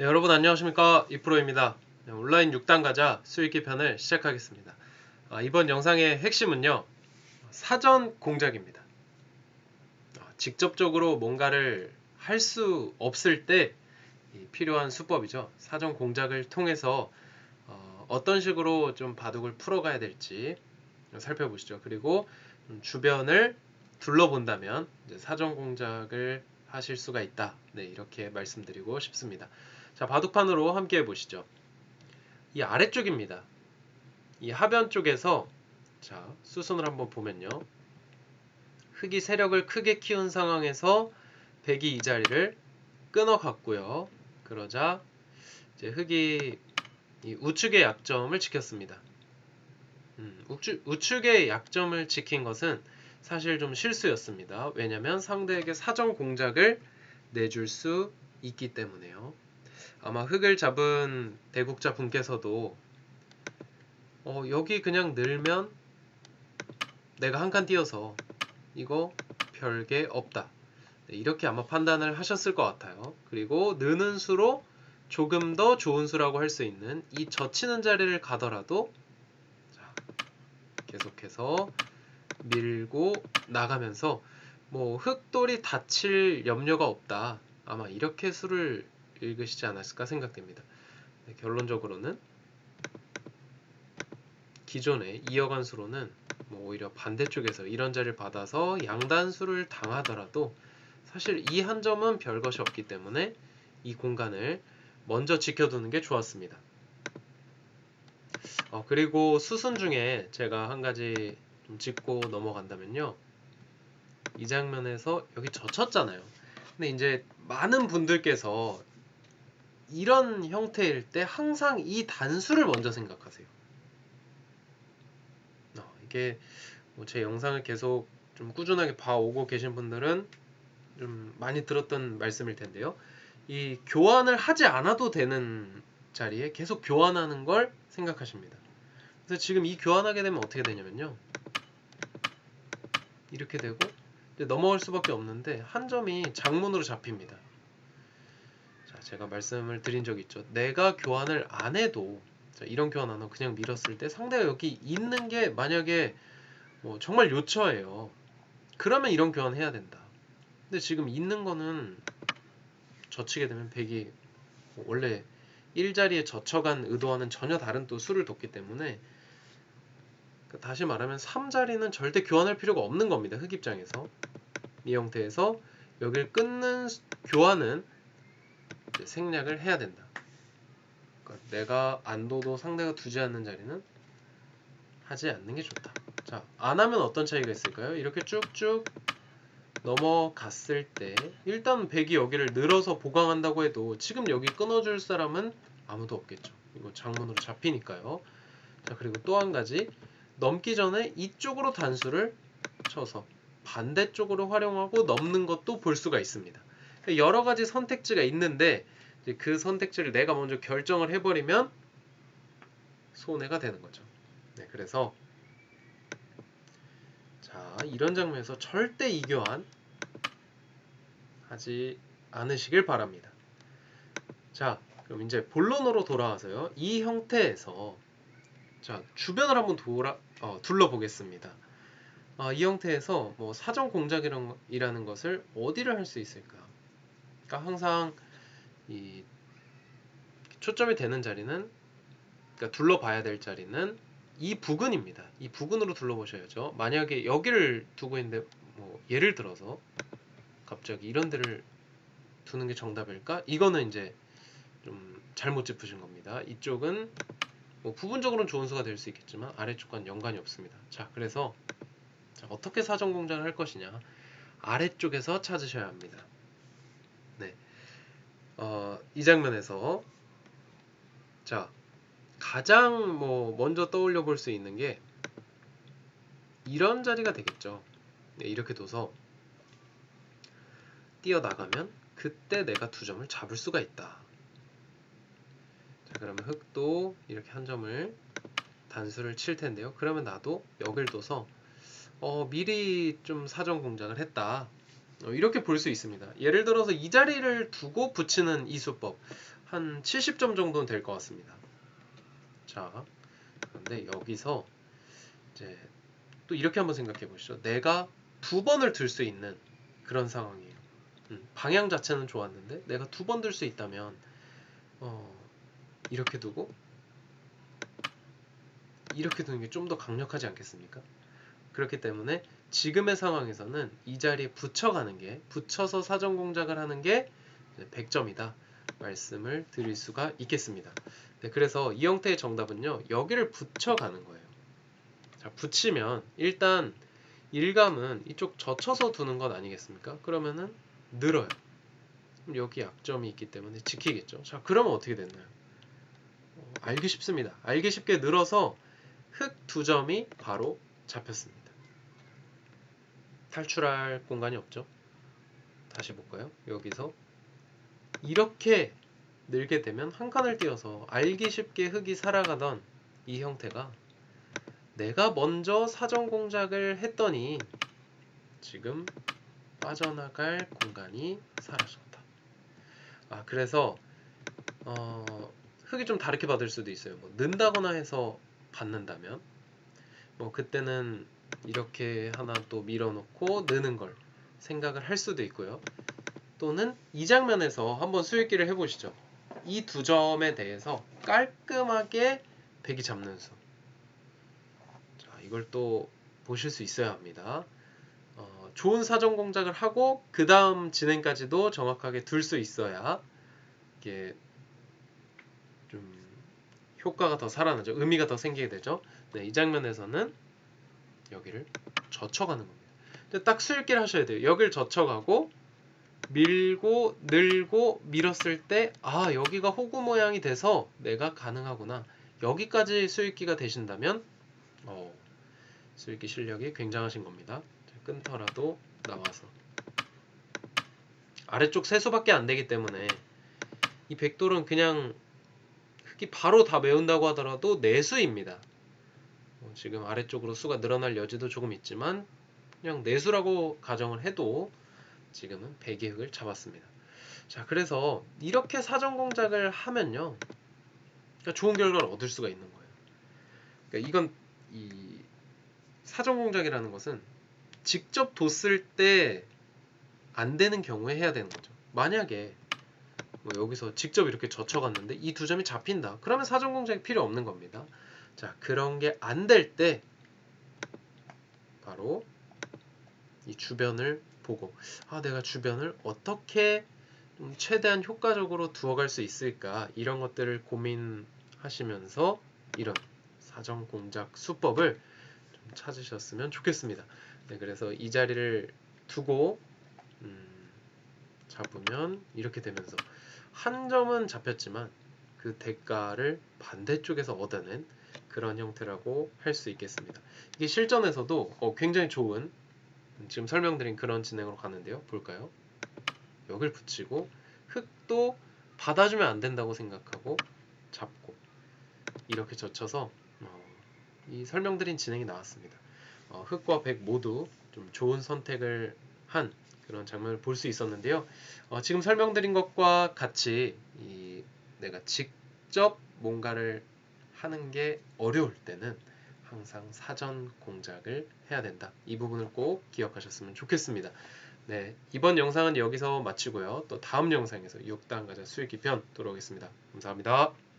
네, 여러분 안녕하십니까 이프로입니다. 네, 온라인 6단 가자 수익기 편을 시작하겠습니다. 아, 이번 영상의 핵심은요 사전 공작입니다. 아, 직접적으로 뭔가를 할 수 없을 때 필요한 수법이죠. 사전 공작을 통해서 어, 떤 식으로 좀 바둑을 풀어가야 될지 살펴보시죠. 그리고 주변을 둘러본다면 사전 공작을 하실 수가 있다. 네, 이렇게 말씀드리고 싶습니다. 자, 바둑판으로 함께 해보시죠. 이 아래쪽입니다. 이 하변 쪽에서 자, 수순을 한번 보면요. 흙이 세력을 크게 키운 상황에서 백이 이 자리를 끊어갔고요. 그러자 이제 흙이 이 우측의 약점을 지켰습니다. 음, 우측, 우측의 약점을 지킨 것은 사실 좀 실수였습니다. 왜냐하면 상대에게 사정 공작을 내줄 수 있기 때문에요. 아마 흙을 잡은 대국자 분께서도 어, 여기 그냥 늘면 내가 한 칸 띄어서 이거 별게 없다. 네, 이렇게 아마 판단을 하셨을 것 같아요. 그리고 느는 수로 조금 더 좋은 수라고 할 수 있는 이 젖히는 자리를 가더라도 자, 계속해서 밀고 나가면서 뭐 흙돌이 다칠 염려가 없다. 아마 이렇게 수를 읽으시지 않았을까 생각됩니다. 네, 결론적으로는 기존에 이어간 수로는 뭐 오히려 반대쪽에서 이런 자리를 받아서 양단수를 당하더라도 사실 이 한 점은 별것이 없기 때문에 이 공간을 먼저 지켜두는 게 좋았습니다. 어, 그리고 수순 중에 제가 한 가지 좀 짚고 넘어간다면요. 이 장면에서 여기 젖혔잖아요. 근데 이제 많은 분들께서 이런 형태일 때 항상 이 단수를 먼저 생각하세요. 어, 이게 뭐 제 영상을 계속 좀 꾸준하게 봐오고 계신 분들은 좀 많이 들었던 말씀일 텐데요. 이 교환을 하지 않아도 되는 자리에 계속 교환하는 걸 생각하십니다. 그래서 지금 이 교환하게 되면 어떻게 되냐면요. 이렇게 되고 넘어갈 수밖에 없는데 한 점이 장문으로 잡힙니다. 자, 제가 말씀을 드린 적 있죠. 내가 교환을 안 해도 자, 이런 교환 안 하고 그냥 밀었을 때 상대가 여기 있는 게 만약에 뭐 정말 요처예요. 그러면 이런 교환 해야 된다. 근데 지금 있는 거는 젖히게 되면 백이 원래 1자리에 젖혀간 의도와는 전혀 다른 또 수를 뒀기 때문에 그 다시 말하면 3자리는 절대 교환할 필요가 없는 겁니다. 흑 입장에서 이 형태에서 여기를 끊는 교환은 생략을 해야 된다. 그러니까 내가 안 둬도 상대가 두지 않는 자리는 하지 않는 게 좋다. 자, 안 하면 어떤 차이가 있을까요? 이렇게 쭉쭉 넘어갔을 때 일단 백이 여기를 늘어서 보강한다고 해도 지금 여기 끊어줄 사람은 아무도 없겠죠. 이거 장문으로 잡히니까요. 자, 그리고 또 한 가지 넘기 전에 이쪽으로 단수를 쳐서 반대쪽으로 활용하고 넘는 것도 볼 수가 있습니다. 여러 가지 선택지가 있는데 그 선택지를 내가 먼저 결정을 해버리면 손해가 되는 거죠. 네, 그래서 자 이런 장면에서 절대 이교환 하지 않으시길 바랍니다. 자 그럼 이제 본론으로 돌아와서요. 이 형태에서 자 주변을 한번 돌아 어, 둘러보겠습니다. 아, 이 형태에서 뭐 사전 공작이라는 것을 어디를 할 수 있을까? 그러니까 항상 이 초점이 되는 자리는 그러니까 둘러봐야 될 자리는 이 부근입니다. 이 부근으로 둘러보셔야죠. 만약에 여기를 두고 있는데 뭐 예를 들어서 갑자기 이런 데를 두는 게 정답일까? 이거는 이제 좀 잘못 짚으신 겁니다. 이쪽은 뭐 부분적으로는 좋은 수가 될 수 있겠지만 아래쪽과는 연관이 없습니다. 자, 그래서 자, 어떻게 사전 공작을 할 것이냐? 아래쪽에서 찾으셔야 합니다. 네. 어, 이 장면에서 자 가장 뭐 먼저 떠올려 볼 수 있는 게 이런 자리가 되겠죠. 네, 이렇게 둬서 뛰어 나가면 그때 내가 두 점을 잡을 수가 있다. 자, 그러면 흑도 이렇게 한 점을 단수를 칠 텐데요. 그러면 나도 여길 둬서 어, 미리 좀 사전 공작을 했다. 어, 이렇게 볼 수 있습니다. 예를 들어서 이 자리를 두고 붙이는 이 수법 한 70점 정도는 될 것 같습니다. 자, 그런데 여기서 이제 또 이렇게 한번 생각해 보시죠. 내가 두 번을 들 수 있는 그런 상황이에요. 음, 방향 자체는 좋았는데 내가 두 번 들 수 있다면 어, 이렇게 두고 이렇게 두는 게 좀 더 강력하지 않겠습니까? 그렇기 때문에 지금의 상황에서는 이 자리에 붙여가는 게 붙여서 사전 공작을 하는 게 100점이다 말씀을 드릴 수가 있겠습니다. 네, 그래서 이 형태의 정답은요 여기를 붙여가는 거예요. 자 붙이면 일단 일감은 이쪽 젖혀서 두는 것 아니겠습니까? 그러면은 늘어요. 여기 약점이 있기 때문에 지키겠죠. 자 그러면 어떻게 됐나요? 어, 알기 쉽습니다. 알기 쉽게 늘어서 흙 두 점이 바로 잡혔습니다. 탈출할 공간이 없죠. 다시 볼까요? 여기서 이렇게 늘게 되면 한 칸을 띄어서 알기 쉽게 흙이 살아가던 이 형태가 내가 먼저 사전 공작을 했더니 지금 빠져나갈 공간이 사라졌다. 아 그래서 어, 흙이 좀 다르게 받을 수도 있어요. 뭐 는다거나 해서 받는다면 뭐 그때는 이렇게 하나 또 밀어놓고 느는 걸 생각을 할 수도 있고요. 또는 이 장면에서 한번 수익기를 해보시죠. 이 두 점에 대해서 깔끔하게 배기 잡는 수. 자, 이걸 또 보실 수 있어야 합니다. 어, 좋은 사전 공작을 하고 그 다음 진행까지도 정확하게 둘 수 있어야 이게 좀 효과가 더 살아나죠. 의미가 더 생기게 되죠. 네, 이 장면에서는 여기를 젖혀가는 겁니다. 근데 딱 수읽기를 하셔야 돼요. 여기를 젖혀가고 밀고 늘고 밀었을 때 아 여기가 호구 모양이 돼서 내가 가능하구나. 여기까지 수익기가 되신다면 어, 수익기 실력이 굉장하신 겁니다. 끊더라도 나와서 아래쪽 세수밖에 안 되기 때문에 이 백돌은 그냥 흙이 바로 다 메운다고 하더라도 내수입니다. 어, 지금 아래쪽으로 수가 늘어날 여지도 조금 있지만 그냥 내수라고 가정을 해도 지금은 배기흙을 잡았습니다. 자, 그래서 이렇게 사전 공작을 하면요. 그러니까 좋은 결과를 얻을 수가 있는 거예요. 그러니까 이건 이 사전 공작이라는 것은 직접 뒀을 때 안 되는 경우에 해야 되는 거죠. 만약에 뭐 여기서 직접 이렇게 젖혀갔는데 이 두 점이 잡힌다. 그러면 사전 공작이 필요 없는 겁니다. 자, 그런 게 안 될 때 바로 이 주변을 보고 아, 내가 주변을 어떻게 좀 최대한 효과적으로 두어갈 수 있을까 이런 것들을 고민하시면서 이런 사전 공작 수법을 좀 찾으셨으면 좋겠습니다. 네, 그래서 이 자리를 두고 음, 잡으면 이렇게 되면서 한 점은 잡혔지만 그 대가를 반대쪽에서 얻어낸 그런 형태라고 할 수 있겠습니다. 이게 실전에서도 어, 굉장히 좋은 지금 설명드린 그런 진행으로 가는데요. 볼까요? 여기를 붙이고 흙도 받아주면 안 된다고 생각하고 잡고 이렇게 젖혀서 어, 이 설명드린 진행이 나왔습니다. 어, 흙과 백 모두 좀 좋은 선택을 한 그런 장면을 볼 수 있었는데요. 어, 지금 설명드린 것과 같이 이 내가 직접 뭔가를 하는 게 어려울 때는 항상 사전 공작을 해야 된다. 이 부분을 꼭 기억하셨으면 좋겠습니다. 네, 이번 영상은 여기서 마치고요. 또 다음 영상에서 6단 가자 수익 기 편 돌아오겠습니다. 감사합니다.